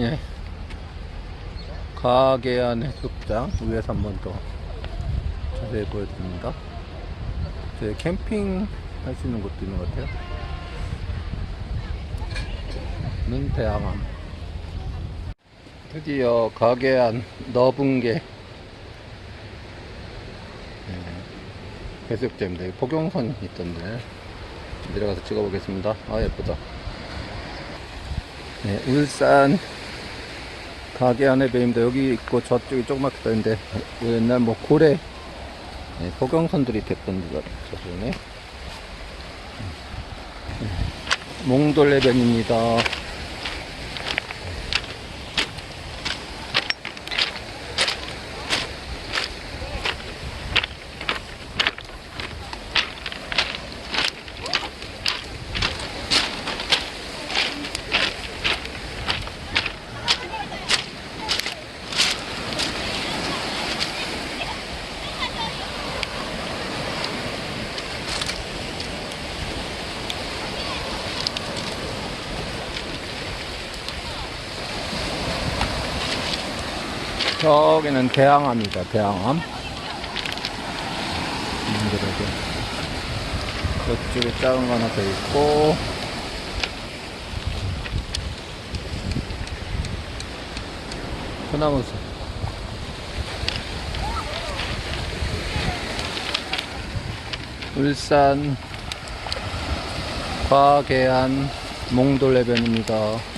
예. 가게안 해수욕장 위에서 한 번 더 자세히 보여드립니다. 이제 캠핑 할 수 있는 곳도 있는 것 같아요. 는 대항암. 드디어 가게안 너분계 예, 해수욕장입니다. 여기 포경선 있던데 내려가서 찍어보겠습니다. 아 예쁘다. 네, 울산 가게 안에 배입니다. 여기 있고 저쪽이 조그맣게 떠있는데 옛날 뭐 고래 네, 포경선들이 됐던 데가 저쪽에 몽돌레변입니다. 저기는 대항암이다, 대항암. 음, 그러게. 저쪽에 작은 거 하나 더 있고. 소나무숲. 울산 과계한 몽돌레변입니다.